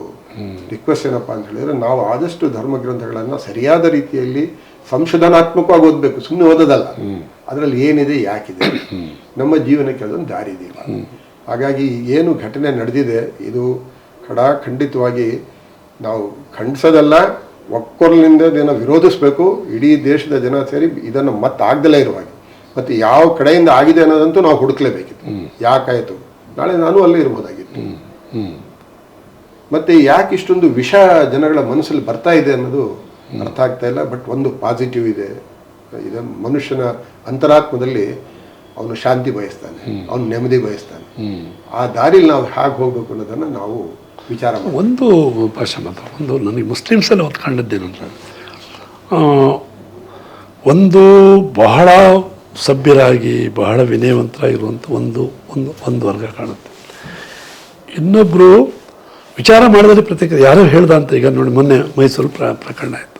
Speaker 1: ರಿಕ್ವೆಸ್ಟ್ ಏನಪ್ಪ ಅಂತ ಹೇಳಿದ್ರೆ, ನಾವು ಆದಷ್ಟು ಧರ್ಮ ಗ್ರಂಥಗಳನ್ನು ಸರಿಯಾದ ರೀತಿಯಲ್ಲಿ ಸಂಶೋಧನಾತ್ಮಕವಾಗಿ ಓದಬೇಕು. ಸುಮ್ಮನೆ ಓದೋದಲ್ಲ. ಅದರಲ್ಲಿ ಏನಿದೆ, ಯಾಕಿದೆ? ನಮ್ಮ ಜೀವನಕ್ಕೆ ಅದೊಂದು ದಾರಿ ಇದೆಯಲ್ಲ ಹಾಗಾಗಿ ಏನು ಘಟನೆ ನಡೆದಿದೆ, ಇದು ಖಡಾ ಖಂಡಿತವಾಗಿ ನಾವು ಖಂಡಿಸೋದಲ್ಲ, ಒಕ್ಕೊರಲಿಂದ ಇದನ್ನು ವಿರೋಧಿಸಬೇಕು. ಇಡೀ ದೇಶದ ಜನ ಸೇರಿ ಇದನ್ನು ಮತ್ತಾಗ್ದಲೇ ಇರುವಾಗ. ಮತ್ತು ಯಾವ ಕಡೆಯಿಂದ ಆಗಿದೆ ಅನ್ನೋದಂತೂ ನಾವು ಹುಡುಕ್ಲೇಬೇಕಿತ್ತು. ಯಾಕಾಯಿತು? ನಾಳೆ ನಾನು ಅಲ್ಲೇ ಇರ್ಬೋದಾಗಿತ್ತು. ಮತ್ತೆ ಯಾಕೆ ಇಷ್ಟೊಂದು ವಿಷ ಜನಗಳ ಮನಸ್ಸಲ್ಲಿ ಬರ್ತಾ ಇದೆ ಅನ್ನೋದು ಅರ್ಥ ಆಗ್ತಾ ಇಲ್ಲ ಬಟ್ ಒಂದು ಪಾಸಿಟಿವ್ ಇದೆ. ಇದು ಮನುಷ್ಯನ ಅಂತರಾತ್ಮದಲ್ಲಿ ಅವನು ಶಾಂತಿ ಬಯಸ್ತಾನೆ ಅವನು ನೆಮ್ಮದಿ ಬಯಸ್ತಾನೆ. ಆ ದಾರಿಲಿ ನಾವು ಹೇಗೆ ಹೋಗ್ಬೇಕು ಅನ್ನೋದನ್ನು ನಾವು ವಿಚಾರ
Speaker 2: ಒಂದು ಭಾಷೆ ಮಾತ್ರ ಒಂದು ನನಗೆ ಮುಸ್ಲಿಮ್ಸಲ್ಲಿ ಹೊತ್ಕೊಂಡಿದ್ದೇನೆಂದ್ರೆ ಆ, ಒಂದು ಬಹಳ ಸಭ್ಯರಾಗಿ ಬಹಳ ವಿನಯವಂತರಾಗಿರುವಂಥ ಒಂದು ಒಂದು ಒಂದು ವರ್ಗ ಕಾಣುತ್ತೆ. ಇನ್ನೊಬ್ಬರು ವಿಚಾರ ಮಾಡಿದ್ರೆ ಪ್ರತಿಕ್ರಿಯೆ ಯಾರೋ ಹೇಳ್ದ ಅಂತ ಈಗ ನೋಡಿ ಮೊನ್ನೆ ಮೈಸೂರು ಪ್ರ, ಪ್ರಕರಣ ಆಯಿತು.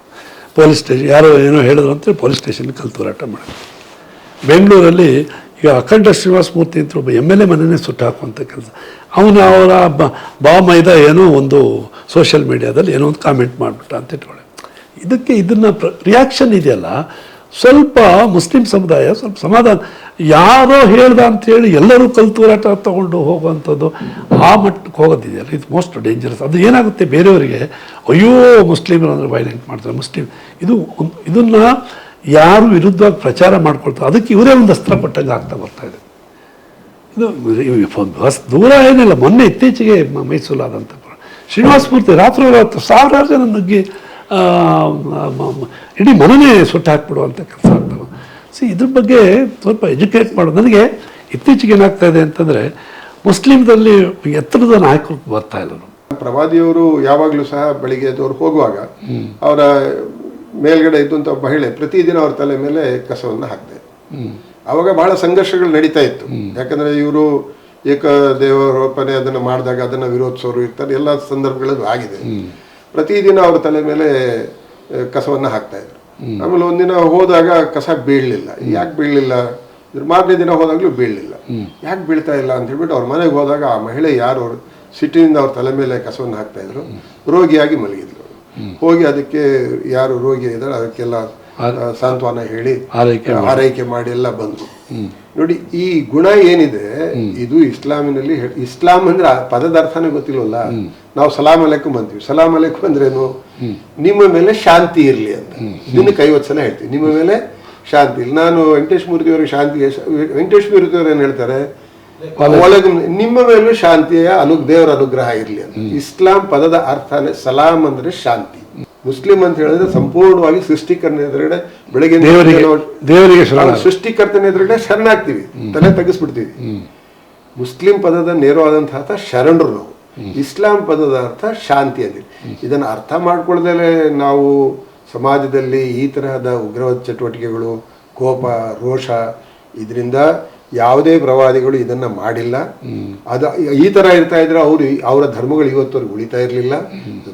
Speaker 2: ಪೊಲೀಸ್ ಸ್ಟೇಷನ್, ಯಾರೋ ಏನೋ ಹೇಳಿದ್ರು ಅಂತೇಳಿ ಪೊಲೀಸ್ ಸ್ಟೇಷನ್ ಕಲ್ತು ಹೋರಾಟ ಮಾಡಿದ್ರು. ಬೆಂಗಳೂರಲ್ಲಿ ಈಗ ಅಖಂಡ ಶ್ರೀನಿವಾಸ ಮೂರ್ತಿ ಅಂತ ಒಬ್ಬ ಎಂ ಎಲ್ ಎ ಮನೆಯೇ ಸುಟ್ಟು ಹಾಕುವಂಥ ಕೆಲಸ. ಅವನು ಅವರ ಬ ಬಾ ಮೈದ ಏನೋ ಒಂದು ಸೋಷಿಯಲ್ ಮೀಡಿಯಾದಲ್ಲಿ ಏನೋ ಒಂದು ಕಾಮೆಂಟ್ ಮಾಡಿಬಿಟ್ಟ ಅಂತ ಇಟ್ಕೊಳ್ಳಿ ಇದಕ್ಕೆ ಇದನ್ನು ರಿಯಾಕ್ಷನ್ ಇದೆಯಲ್ಲ ಸ್ವಲ್ಪ ಮುಸ್ಲಿಂ ಸಮುದಾಯ, ಸ್ವಲ್ಪ ಸಮಾಧಾನ ಯಾರೋ ಹೇಳ್ದ ಅಂತೇಳಿ ಎಲ್ಲರೂ ಕಲ್ತು ಹೋರಾಟ ತಗೊಂಡು ಹೋಗುವಂಥದ್ದು ಆ ಮಟ್ಟಕ್ಕೆ ಹೋಗೋದಿದೆಯಲ್ಲ. ಇದು ಮೋಸ್ಟ್ ಡೇಂಜರಸ್ ಅದು ಏನಾಗುತ್ತೆ? ಬೇರೆಯವರಿಗೆ, ಅಯ್ಯೋ, ಮುಸ್ಲಿಮರು ಅಂದರೆ ವೈಲೆಂಟ್ ಮಾಡ್ತಾರೆ. ಮುಸ್ಲಿಂ ಇದು ಇದನ್ನು ಯಾರು ವಿರುದ್ಧವಾಗಿ ಪ್ರಚಾರ ಮಾಡ್ಕೊಳ್ತಾರೆ? ಅದಕ್ಕೆ ಇವರೇ ಒಂದು ಅಸ್ತ್ರ ಪಟ್ಟಂಗೆ ಆಗ್ತಾ ಬರ್ತಾ ಇದೆ. ಇದು ಬಸ್ ದೂರ ಏನಿಲ್ಲ. ಮೊನ್ನೆ ಇತ್ತೀಚೆಗೆ ಮೈಸೂರಾದಂಥ ಶ್ರೀನಿವಾಸ ಮೂರ್ತಿ ರಾತ್ರಿ ಸಾವಿರಾರು ಜನ ನುಗ್ಗಿ ಇಡೀ ಮನನೇ ಸುಟ್ಟು ಹಾಕ್ಬಿಡುವಂಥ ಕೆಲಸ ಆಗ್ತವೆ ಸೊ ಇದ್ರ ಬಗ್ಗೆ ಸ್ವಲ್ಪ ಎಜುಕೇಟ್ ಮಾಡೋದು ನನಗೆ ಇತ್ತೀಚೆಗೆ ಏನಾಗ್ತಾ ಇದೆ ಅಂತಂದರೆ ಮುಸ್ಲಿಮ್ದಲ್ಲಿ ಎತ್ತರದ ನಾಯಕರು ಬರ್ತಾ ಇಲ್ಲರು
Speaker 1: ಪ್ರವಾದಿಯವರು ಯಾವಾಗಲೂ ಸಹ ಬೆಳಿಗ್ಗೆ ಎದ್ದವರು ಹೋಗುವಾಗ ಅವರ ಮೇಲ್ಗಡೆ ಇದ್ದಂಥ ಮಹಿಳೆ ಪ್ರತಿದಿನ ಅವ್ರ ತಲೆ ಮೇಲೆ ಕಸವನ್ನು ಹಾಕ್ತಾ ಇದ್ರು ಅವಾಗ ಬಹಳ ಸಂಘರ್ಷಗಳು ನಡೀತಾ ಇತ್ತು. ಯಾಕಂದರೆ ಇವರು ಏಕ ದೇವರೋಪನೆ ಅದನ್ನು ಮಾಡಿದಾಗ ಅದನ್ನು ವಿರೋಧಿಸೋರು ಇರ್ತಾರೆ. ಎಲ್ಲ ಸಂದರ್ಭಗಳಲ್ಲೂ ಆಗಿದೆ. ಪ್ರತಿದಿನ ಅವ್ರ ತಲೆ ಮೇಲೆ ಕಸವನ್ನು ಕಸವನ್ನ ಹಾಕ್ತಾ ಇದ್ರು. ಆಮೇಲೆ ಒಂದಿನ ಹೋದಾಗ ಕಸ ಬೀಳಲಿಲ್ಲ. ಯಾಕೆ ಬೀಳಲಿಲ್ಲ? ಮಾರನೇ ದಿನ ಹೋದಾಗಲೂ ಬೀಳಲಿಲ್ಲ. ಯಾಕೆ ಬೀಳ್ತಾ ಇಲ್ಲ ಅಂತ ಹೇಳ್ಬಿಟ್ಟು ಅವ್ರ ಮನೆಗೆ ಹೋದಾಗ ಆ ಮಹಿಳೆ ಯಾರು ಅವರು ಸಿಟ್ಟಿನಿಂದ ಅವ್ರ ತಲೆ ಮೇಲೆ ಕಸವನ್ನು ಹಾಕ್ತಾ ಇದ್ರು. ರೋಗಿಯಾಗಿ ಮಲಗಿದ್ರು ಹೋಗಿ ಅದಕ್ಕೆ ಯಾರು ರೋಗಿ ಇದ್ದಾರೆ ಅದಕ್ಕೆಲ್ಲ ಸಾಂತ್ವನ ಹೇಳಿ
Speaker 2: ಆರೈಕೆ
Speaker 1: ಆರೈಕೆ ಮಾಡಿ ಎಲ್ಲ ಬಂದ್ರು. ನೋಡಿ ಈ ಗುಣ ಏನಿದೆ ಇದು ಇಸ್ಲಾಮಿನಲ್ಲಿ ಇಸ್ಲಾಂ ಅಂದ್ರೆ ಪದದ ಅರ್ಥನೇ ಗೊತ್ತಿಲ್ವಲ್ಲ? ನಾವು ಸಲಾಂ ಅಲೈಕುಮ್ ಅಂತೀವಿ. ಸಲಾಂ ಅಲೈಕುಮ್ ಅಂದ್ರೇನು ನಿಮ್ಮ ಮೇಲೆ ಶಾಂತಿ ಇರಲಿ ಅಂತ. ದಿನಕ್ಕೆ ಐವತ್ತು ಸಲ ಹೇಳ್ತೀವಿ. ನಿಮ್ಮ ಮೇಲೆ ಶಾಂತಿ ಇಲ್ಲ ನಾನು ವೆಂಕಟೇಶ್ ಮೂರ್ತಿ ಅವರಿಗೆ ಶಾಂತಿ ವೆಂಕಟೇಶ್ ಮೂರ್ತಿ ಅವ್ರು ಏನ್ ಹೇಳ್ತಾರೆ? ಒಳಗೆ ನಿಮ್ಮ ಮೇಲೆ ಶಾಂತಿಯ ಅನು ದೇವರ ಅನುಗ್ರಹ ಇರಲಿ ಅಂತ. ಇಸ್ಲಾಂ ಪದದ ಅರ್ಥನೇ ಸಲಾಂ ಅಂದ್ರೆ ಶಾಂತಿ. ಮುಸ್ಲಿಂ ಅಂತ ಹೇಳಿದ್ರೆ ಸಂಪೂರ್ಣವಾಗಿ ಸೃಷ್ಟಿಕರ್ನ ಎದುರುಗಡೆ ಬೆಳಗ್ಗೆ
Speaker 2: ದೇವರಿಗೆ
Speaker 1: ಸೃಷ್ಟಿಕರ್ತನ ಎದುರುಗಡೆ ಶರಣಾಗ್ತೀವಿ. ತಲೆ ತಗ್ಗಿಸ್ಬಿಡ್ತೀವಿ. ಮುಸ್ಲಿಂ ಪದದ ನೇರವಾದಂತಹ ಅರ್ಥ ಶರಣರು ನಾವು. ಇಸ್ಲಾಂ ಪದದ ಅರ್ಥ ಶಾಂತಿ ಅಂದಿದೆ ಇದನ್ನು ಅರ್ಥ ಮಾಡ್ಕೊಳ್ದಲೇ ನಾವು ಸಮಾಜದಲ್ಲಿ ಈ ತರಹದ ಉಗ್ರವಾದ ಚಟುವಟಿಕೆಗಳು ಕೋಪ ರೋಷ ಇದರಿಂದ ಯಾವುದೇ ಪ್ರವಾದಿಗಳು ಇದನ್ನ ಮಾಡಿಲ್ಲ. ಅದು ಈ ತರ ಇರ್ತಾ ಇದ್ರೆ ಅವರು ಅವರ ಧರ್ಮಗಳು ಇವತ್ತವರೆಗೆ ಉಳಿತಾ ಇರಲಿಲ್ಲ.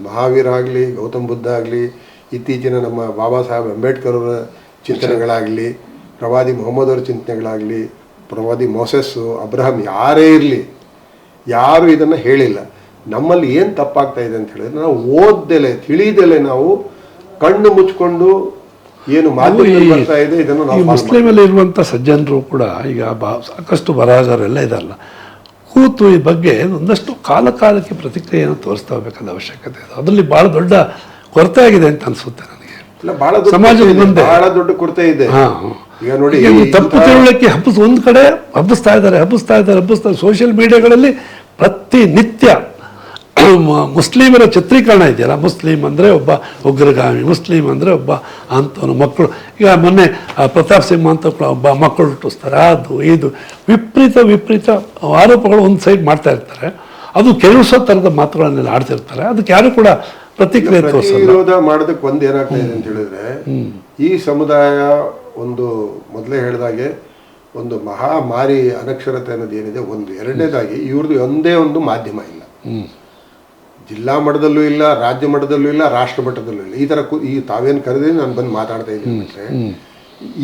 Speaker 1: ಮಹಾವೀರ ಆಗಲಿ, ಗೌತಮ್ ಬುದ್ಧ ಆಗಲಿ, ಇತ್ತೀಚಿನ ನಮ್ಮ ಬಾಬಾ ಸಾಹೇಬ್ ಅಂಬೇಡ್ಕರ್ ಅವರ ಚಿಂತನೆಗಳಾಗಲಿ, ಪ್ರವಾದಿ ಮೊಹಮ್ಮದ್ ಅವರ ಚಿಂತನೆಗಳಾಗಲಿ, ಪ್ರವಾದಿ ಮೊಸೆಸ್ಸು ಅಬ್ರಹಂ ಯಾರೇ ಇರಲಿ, ಯಾರು ಇದನ್ನು ಹೇಳಿಲ್ಲ. ನಮ್ಮಲ್ಲಿ ಏನು ತಪ್ಪಾಗ್ತಾ ಇದೆ ಅಂತ ಹೇಳಿದ್ರೆ ನಾವು ಓದ್ದೆಲೆ, ತಿಳಿದೆಲೆ ನಾವು ಕಣ್ಣು ಮುಚ್ಕೊಂಡು ಏನು ಬರ್ತಾ ಇದೆ ಇದನ್ನು
Speaker 2: ಈ ಮುಸ್ಲಿಮಲ್ಲಿ ಇರುವಂಥ ಸಜ್ಜನರು ಕೂಡ ಈಗ ಬಾ ಸಾಕಷ್ಟು ಬರಹಗಾರರೆಲ್ಲ ಇದಲ್ಲ ಕೂತು ಈ ಬಗ್ಗೆ ಒಂದಷ್ಟು ಕಾಲ ಕಾಲಕ್ಕೆ ಪ್ರತಿಕ್ರಿಯೆಯನ್ನು ತೋರಿಸ್ತಾ ಹೋಗಬೇಕಾದ ಅವಶ್ಯಕತೆ ಇದೆ. ಅದರಲ್ಲಿ ಭಾಳ ದೊಡ್ಡ ಕೊರತೆ ಆಗಿದೆ ಅಂತ ಅನಿಸುತ್ತೆ ನನಗೆ.
Speaker 1: ಸಮಾಜ ಬಹಳ
Speaker 2: ಸಮಾಜದ ಮುಂದೆ.
Speaker 1: ಬಹಳ ದೊಡ್ಡ ಕೊರತೆ ಇದೆ. ಈಗ ನೋಡಿ
Speaker 2: ತಪ್ಪು ತಿಳುವಳಿಕೆ ಹಬ್ಬಿಸ್ ಒಂದು ಕಡೆ ಹಬ್ಬಿಸ್ತಾ ಇದ್ದಾರೆ ಹಬ್ಬಿಸ್ತಾ ಇದ್ದಾರೆ ಹಬ್ಬಿಸ್ತಾ ಸೋಷಿಯಲ್ ಮೀಡಿಯಾಗಳಲ್ಲಿ ಪ್ರತಿನಿತ್ಯ ಮುಸ್ಲಿಮರ ಚಿತ್ರೀಕರಣ ಇದೆಯಲ್ಲ ಮುಸ್ಲಿಂ ಅಂದರೆ ಒಬ್ಬ ಉಗ್ರಗಾಮಿ ಮುಸ್ಲಿಂ ಅಂದರೆ ಒಬ್ಬ ಅಂಥವನು ಮಕ್ಕಳು. ಈಗ ಮೊನ್ನೆ ಪ್ರತಾಪ್ ಸಿಂಹ ಅಂತ ಒಬ್ಬ ಒಬ್ಬ ಮಕ್ಕಳು ಹುಟ್ಟಿಸ್ತಾರೆ. ಅದು ಇದು ವಿಪರೀತ ವಿಪರೀತ ಆರೋಪಗಳು ಒಂದು ಸೈಡ್ ಮಾಡ್ತಾ ಇರ್ತಾರೆ. ಅದು ಕೆರಳಿಸೋ ಥರದ ಮಾತುಗಳನ್ನೆಲ್ಲ ಆಡ್ತಿರ್ತಾರೆ. ಅದಕ್ಕೆ ಯಾರು ಕೂಡ ಪ್ರತಿಕ್ರಿಯೆ
Speaker 1: ಪ್ರತಿವಿರೋಧ ಮಾಡೋದಕ್ಕೆ ಒಂದು ಏನಾಗ್ತಾ ಇದೆ ಅಂತ ಹೇಳಿದ್ರೆ ಈ ಸಮುದಾಯ ಒಂದು ಮೊದಲೇ ಹೇಳಿದಾಗೆ ಒಂದು ಮಹಾಮಾರಿ ಅನಕ್ಷರತೆ ಅನ್ನೋದು ಏನಿದೆ ಒಂದು ಎರಡನೇದಾಗಿ ಇವ್ರದ್ದು ಒಂದೇ ಒಂದು ಮಾಧ್ಯಮ ಇಲ್ಲ. ಜಿಲ್ಲಾ ಮಟ್ಟದಲ್ಲೂ ಇಲ್ಲ ರಾಜ್ಯ ಮಟ್ಟದಲ್ಲೂ ಇಲ್ಲ ರಾಷ್ಟ್ರ ಮಟ್ಟದಲ್ಲೂ ಇಲ್ಲ. ಈ ತರ ಕು- ಈ ತಾವೇನು ಕರೆದೇ ನಾನು ಬಂದು ಮಾತಾಡ್ತಾ ಇದ್ದೀನಿ ಅಂದ್ರೆ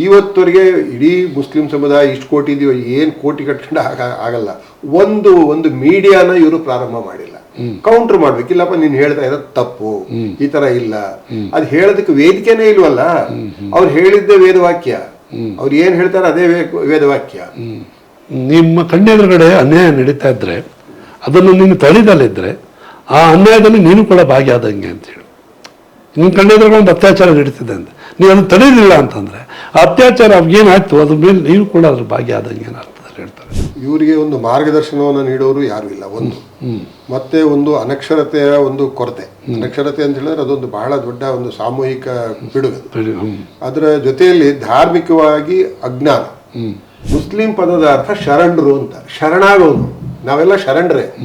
Speaker 1: ಇವತ್ತವರೆಗೆ ಇಡೀ ಮುಸ್ಲಿಂ ಸಮುದಾಯ ಇಷ್ಟು ಕೋಟಿ ಇದೆಯೋ ಏನು ಕೋಟಿ ಕಟ್ಕೊಂಡು ಆಗ ಆಗಲ್ಲ. ಒಂದು ಒಂದು ಮೀಡಿಯಾನ ಇವರು ಪ್ರಾರಂಭ ಮಾಡಿಲ್ಲ. ಕೌಂಟರ್ ಮಾಡ್ಬೇಕು. ಇಲ್ಲಪ್ಪ ನೀನು ಹೇಳ್ತಾ ಇರೋದು ತಪ್ಪು. ಈ ತರ ಇಲ್ಲ. ಅದು ಹೇಳೋದಕ್ಕೆ ವೇದಿಕೆನೇ ಇಲ್ವಲ್ಲ? ಅವ್ರು ಹೇಳಿದ್ದೇ ವೇದವಾಕ್ಯ. ಅವ್ರು ಏನು ಹೇಳ್ತಾರೆ ಅದೇ ವೇದವಾಕ್ಯ.
Speaker 2: ನಿಮ್ಮ ಕಣ್ಣೆದುರುಗಡೆ ಅನ್ಯಾಯ ನಡೀತಾ ಇದ್ರೆ ಅದನ್ನು ನೀನು ತಳಿದಲ್ಲಿದ್ದರೆ ಆ ಅನ್ಯಾಯದಲ್ಲಿ ನೀನು ಕೂಡ ಭಾಗಿಯಾದಂಗೆ ಅಂತೇಳಿ. ನಿಮ್ಮ ಕಣ್ಣೆದುರುಗಡೆ ಒಂದು ಅತ್ಯಾಚಾರ ನಡೀತಿದೆ ಅಂತ. ನೀನು ಅದನ್ನು ತಡೆಯಲಿಲ್ಲ ಅಂತಂದರೆ ಆ ಅತ್ಯಾಚಾರ ಏನಾಯ್ತು ಅದ್ರ ಮೇಲೆ ನೀನು ಕೂಡ ಅದ್ರ ಭಾಗಿಯಾದಂಗೆ ಅರ್ಥದಲ್ಲಿ ಹೇಳ್ತಾರೆ.
Speaker 1: ಇವರಿಗೆ ಒಂದು ಮಾರ್ಗದರ್ಶನವನ್ನು ನೀಡೋರು ಯಾರು ಇಲ್ಲ ಒಂದು. ಮತ್ತೆ ಒಂದು ಅನಕ್ಷರತೆಯ ಒಂದು ಕೊರತೆ. ಅನಕ್ಷರತೆ ಅಂತ ಹೇಳಿದ್ರೆ ಅದೊಂದು ಬಹಳ ದೊಡ್ಡ ಒಂದು ಸಾಮೂಹಿಕ
Speaker 2: ಪಿಡುಗು.
Speaker 1: ಅದರ ಜೊತೆಯಲ್ಲಿ ಧಾರ್ಮಿಕವಾಗಿ ಅಜ್ಞಾನ. ಮುಸ್ಲಿಂ ಪದದ ಅರ್ಥ ಶರಣರು ಅಂತ. ಶರಣಾಗೋದು. ನಾವೆಲ್ಲ ಶರಣರೇ.